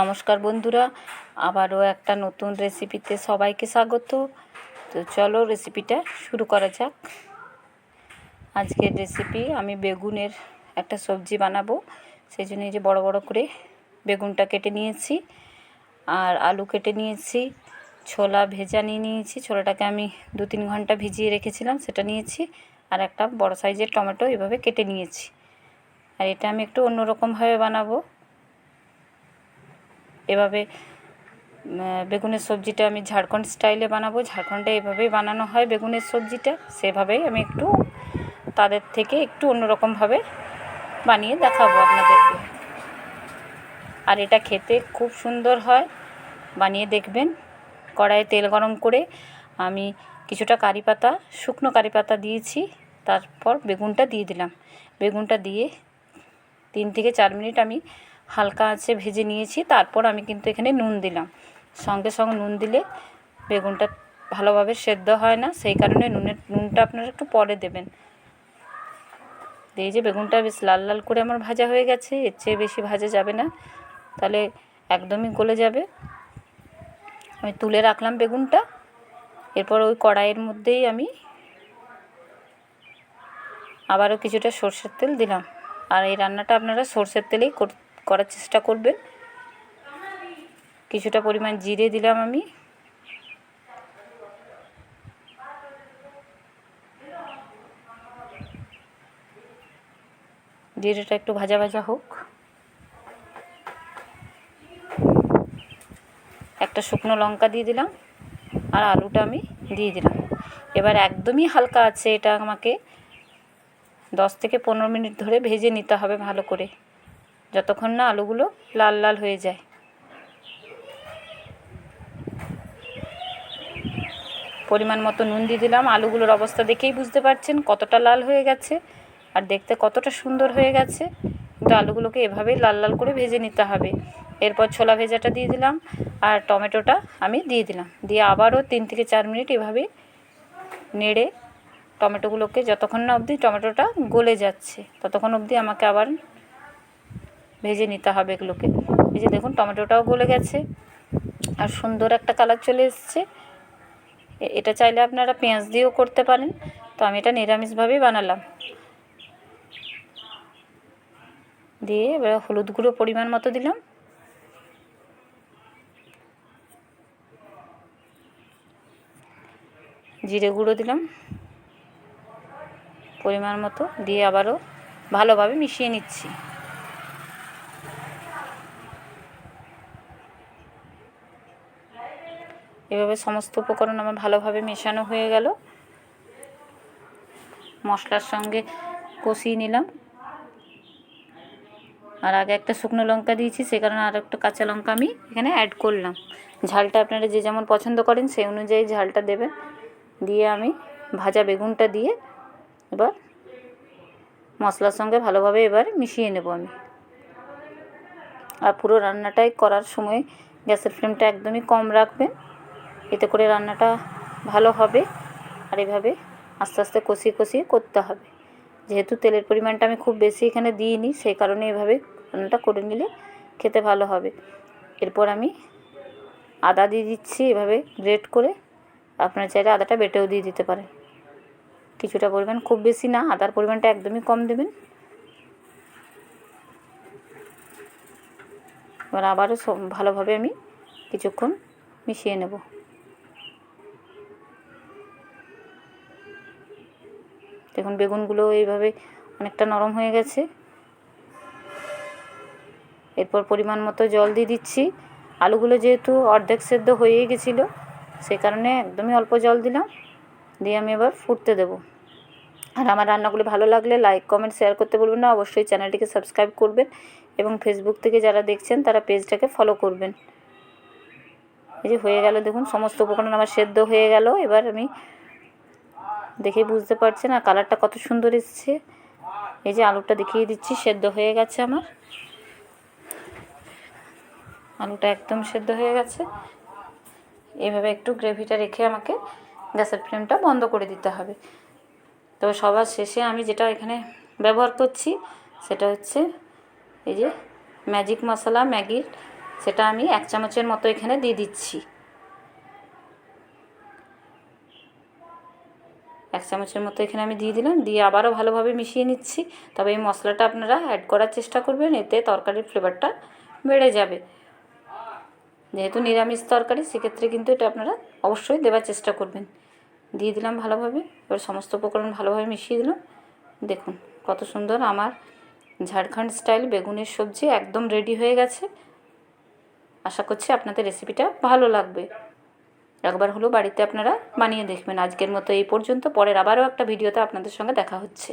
নমস্কার বন্ধুরা, আবারও একটা নতুন রেসিপিতে সবাইকে স্বাগত। তো চলো রেসিপিটা শুরু করা যাক। আজকের রেসিপি আমি বেগুনের একটা সবজি বানাবো। সেই জন্য যে বড় বড় করে বেগুনটা কেটে নিয়েছি, আর আলু কেটে নিয়েছি, ছোলা ভেজা নিয়ে নিয়েছি। ছোলাটাকে আমি দু তিন ঘণ্টা ভিজিয়ে রেখেছিলাম, সেটা নিয়েছি, আর একটা বড় সাইজের টমেটো এভাবে কেটে নিয়েছি। আর এটা আমি একটু অন্যরকমভাবে বানাবো। এভাবে বেগুনের সবজিটা আমি ঝাড়খণ্ড স্টাইলে বানাবো। ঝাড়খণ্ডে এভাবেই বানানো হয় বেগুনের সবজিটা। সেভাবেই আমি একটু তাদের থেকে একটু অন্যরকমভাবে বানিয়ে দেখাবো আপনাদেরকে। আর এটা খেতে খুব সুন্দর হয়। বানিয়ে দেখবেন। কড়াইয়ে তেল গরম করে আমি কিছুটা কারি পাতা, শুকনো কারি পাতা দিয়েছি। তারপর বেগুনটা দিয়ে দিলাম। বেগুনটা দিয়ে তিন থেকে চার মিনিট আমি হালকা আঁচে ভেজে নিয়েছি, তারপর আমি কিন্তু এখানে নুন দিলাম। সঙ্গে সঙ্গে নুন দিলে বেগুনটা ভালোভাবে সেদ্ধ হয় না, সেই কারণে নুনের, নুনটা আপনারা একটু পরে দেবেন। দিয়ে যে বেগুনটা বেশ লাল লাল করে আমার ভাজা হয়ে গেছে, এর চেয়ে বেশি ভাজা যাবে না, তাহলে একদমই গলে যাবে। আমি তুলে রাখলাম বেগুনটা, এরপর ওই কড়াইয়ের মধ্যেই আমি আবারও কিছুটা সর্ষের তেল দিলাম। আর এই রান্নাটা আপনারা সর্ষের তেলেই করার চেষ্টা করবেন। কিছুটা পরিমাণ জিরে দিলাম আমি। জিরেটা একটু ভাজা ভাজা হোক। একটা শুকনো লঙ্কা দিয়ে দিলাম আর আলুটা আমি দিয়ে দিলাম। এবার একদমই হালকা আছে এটা আমাকে দশ থেকে পনেরো মিনিট ধরে ভেজে নিতে হবে ভালো করে। যতক্ষণ না আলুগুলো লাল লাল হয়ে যায়। পরিমাণ মতো নুন দিয়ে দিলাম। আলুগুলোর অবস্থা দেখেই বুঝতে পারছেন কতটা লাল হয়ে গেছে আর দেখতে কতটা সুন্দর হয়ে গেছে। কিন্তু আলুগুলোকে এভাবেই লাল লাল করে ভেজে নিতে হবে। এরপর ছোলা ভেজাটা দিয়ে দিলাম আর টমেটোটা আমি দিয়ে দিলাম। দিয়ে আবারও তিন থেকে চার মিনিট এভাবে নেড়ে টমেটোগুলোকে যতক্ষণ না অবধি টমেটোটা গলে যাচ্ছে, ততক্ষণ অবধি আমাকে আবার ভেজে নিতে হবে এগুলোকে। এই যে দেখুন, টমেটোটাও গলে গেছে। আর সুন্দর একটা কালার চলে এসছে। এটা চাইলে আপনারা পেঁয়াজ দিয়েও করতে পারেন। তো আমি এটা নিরামিষভাবেই বানালাম। দিয়ে এবার হলুদ গুঁড়ো পরিমাণ মতো দিলাম। জিরে গুঁড়ো দিলাম পরিমাণ মতো। দিয়ে আবারও ভালোভাবে মিশিয়ে নিচ্ছি। এভাবে সমস্ত উপকরণ আমার ভালোভাবে মেশানো হয়ে গেল। মশলার সঙ্গে কষিয়ে নিলাম। আর আগে একটা শুকনো লঙ্কা দিয়েছি, সে কারণে আর একটা কাঁচা লঙ্কা আমি এখানে অ্যাড করলাম। ঝালটা আপনারা যে যেমন পছন্দ করেন, সেই অনুযায়ী ঝালটা দেবেন। দিয়ে আমি ভাজা বেগুনটা দিয়ে এবার মশলার সঙ্গে ভালোভাবে এবার মিশিয়ে নেব আমি। আর পুরো রান্নাটাই করার সময় গ্যাসের ফ্লেমটা একদমই কম রাখবেন। এতে করে রান্নাটা ভালো হবে আর এভাবে আস্তে আস্তে কষিয়ে কষিয়ে করতে হবে। যেহেতু তেলের পরিমাণটা আমি খুব বেশি এখানে দিইনি সেই কারণে এভাবে রান্নাটা করে নিলে খেতে ভালো হবে। এরপর আমি আদা দিয়ে দিচ্ছি, এভাবে গ্রেট করে। আপনার চাইলে আদাটা বেটেও দিয়ে দিতে পারেন। কিছুটা পরিমাণ খুব বেশি না, আদার পরিমাণটা একদমই কম দেবেন। এবার আবারও ভালোভাবে আমি কিছুক্ষণ মিশিয়ে নেব। দেখুন বেগুনগুলো এইভাবে অনেকটা নরম হয়ে গেছে। এরপর পরিমাণ মতো জল দিয়ে দিচ্ছি। আলুগুলো যেহেতু অর্ধেক সেদ্ধ হয়েই গেছিল সে কারণে একদমই অল্প জল দিলাম। দিয়ে আমি এবার ফুটতে দেবো। আর আমার রান্নাগুলি ভালো লাগলে লাইক, কমেন্ট, শেয়ার করতে বলবেন না। অবশ্যই চ্যানেলটিকে সাবস্ক্রাইব করবেন এবং ফেসবুক থেকে যারা দেখছেন, তারা পেজটাকে ফলো করবেন। এই যে হয়ে গেল, দেখুন সমস্ত উপকরণ আমার সেদ্ধ হয়ে গেল। এবার আমি দেখে বুঝতে পারছেন আর কালারটা কত সুন্দর এসছে। এই যে আলুটা দেখিয়ে দিচ্ছি, সেদ্ধ হয়ে গেছে আমার। আলুটা একদম সেদ্ধ হয়ে গেছে। এভাবে একটু গ্রেভিটা রেখে আমাকে গ্যাসের ফ্লেমটা বন্ধ করে দিতে হবে। তো সবার শেষে আমি যেটা এখানে ব্যবহার করছি, সেটা হচ্ছে এই যে ম্যাজিক মশলা ম্যাগির, সেটা আমি এক চামচের মতো এখানে দিয়ে দিচ্ছি। এক চামচের মতো এখানে আমি দিয়ে দিলাম, দিয়ে আবারও ভালোভাবে মিশিয়ে নিচ্ছি। তবে এই মশলাটা আপনারা অ্যাড করার চেষ্টা করবেন, এতে তরকারির ফ্লেভারটা বেড়ে যাবে। যেহেতু নিরামিষ তরকারি, সেক্ষেত্রে কিন্তু এটা আপনারা অবশ্যই দেওয়ার চেষ্টা করবেন। দিয়ে দিলাম ভালোভাবে, এবার সমস্ত উপকরণ ভালোভাবে মিশিয়ে দিলাম। দেখুন কত সুন্দর আমার ঝাড়খণ্ড স্টাইল বেগুনের সবজি একদম রেডি হয়ে গেছে। আশা করছি আপনাদের রেসিপিটা ভালো লাগবে। একবার হলেও বাড়িতে আপনারা বানিয়ে দেখবেন। আজকের মতো এই পর্যন্ত। পরের আবারও একটা ভিডিওতে আপনাদের সঙ্গে দেখা হচ্ছে।